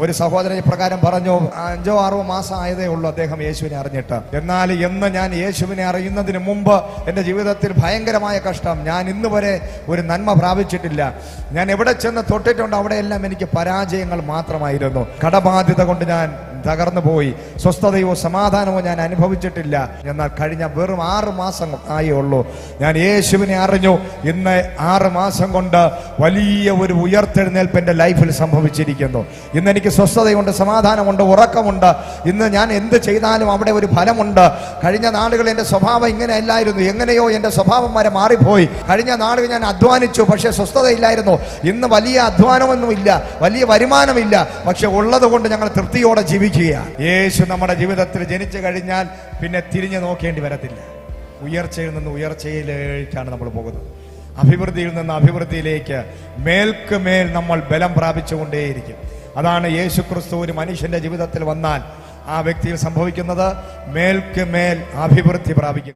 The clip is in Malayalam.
ഒരു സഹോദരൻ ഇപ്രകാരം പറഞ്ഞു അഞ്ചോ ആറോ മാസം ആയതേ ഉള്ളൂ അദ്ദേഹം യേശുവിനെ അറിഞ്ഞിട്ട്. എന്നാൽ എന്ന് ഞാൻ യേശുവിനെ അറിയുന്നതിന് മുമ്പ് എന്റെ ജീവിതത്തിൽ ഭയങ്കരമായ കഷ്ടം. ഞാൻ ഇന്ന് വരെ ഒരു നന്മ പ്രാപിച്ചിട്ടില്ല. ഞാൻ എവിടെ ചെന്ന് തൊട്ടിട്ടുണ്ട് അവിടെയെല്ലാം എനിക്ക് പരാജയങ്ങൾ മാത്രമായിരുന്നു. കടബാധ്യത കൊണ്ട് ഞാൻ തകർന്നു പോയി സ്വസ്ഥതയോ സമാധാനമോ ഞാൻ അനുഭവിച്ചിട്ടില്ല. എന്നാൽ കഴിഞ്ഞ വെറും ആറ് മാസം ആയേ ഉള്ളൂ. ഞാൻ യേശുവിനെ അറിഞ്ഞു. ഇന്ന് ആറ് മാസം കൊണ്ട് വലിയ ഒരു ഉയർത്തെഴുന്നേൽപ്പ് എന്റെ ലൈഫിൽ സംഭവിച്ചിരിക്കുന്നു. ഇന്ന് എനിക്ക് സ്വസ്ഥതയുണ്ട് സമാധാനമുണ്ട് ഉറക്കമുണ്ട്. ഇന്ന് ഞാൻ എന്ത് ചെയ്താലും അവിടെ ഒരു ഫലമുണ്ട്. കഴിഞ്ഞ നാളുകൾ എന്റെ സ്വഭാവം ഇങ്ങനെ അല്ലായിരുന്നു എങ്ങനെയോ എന്റെ സ്വഭാവം വരെ മാറിപ്പോയി. കഴിഞ്ഞ നാളുകൾ ഞാൻ അധ്വാനിച്ചു പക്ഷേ സ്വസ്ഥതയില്ലായിരുന്നു. ഇന്ന് വലിയ അധ്വാനമൊന്നുമില്ല വലിയ വരുമാനമില്ല. പക്ഷെ ഉള്ളത് കൊണ്ട് ഞങ്ങൾ തൃപ്തിയോടെ ജീവിക്കുക യേശു നമ്മുടെ ജീവിതത്തിൽ ജനിച്ചു കഴിഞ്ഞാൽ പിന്നെ തിരിഞ്ഞു നോക്കേണ്ടി വരത്തില്ല. ഉയർച്ചയിൽ നിന്ന് ഉയർച്ചയിലേക്കാണ് നമ്മൾ പോകുന്നത്. അഭിവൃദ്ധിയിൽ നിന്ന് അഭിവൃദ്ധിയിലേക്ക് മേൽക്ക് മേൽ നമ്മൾ ബലം പ്രാപിച്ചുകൊണ്ടേയിരിക്കും. അതാണ് യേശു ക്രിസ്തു ഒരു മനുഷ്യന്റെ ജീവിതത്തിൽ വന്നാൽ ആ വ്യക്തിയിൽ സംഭവിക്കുന്നത്. മേൽക്ക് മേൽ അഭിവൃദ്ധി പ്രാപിക്കും.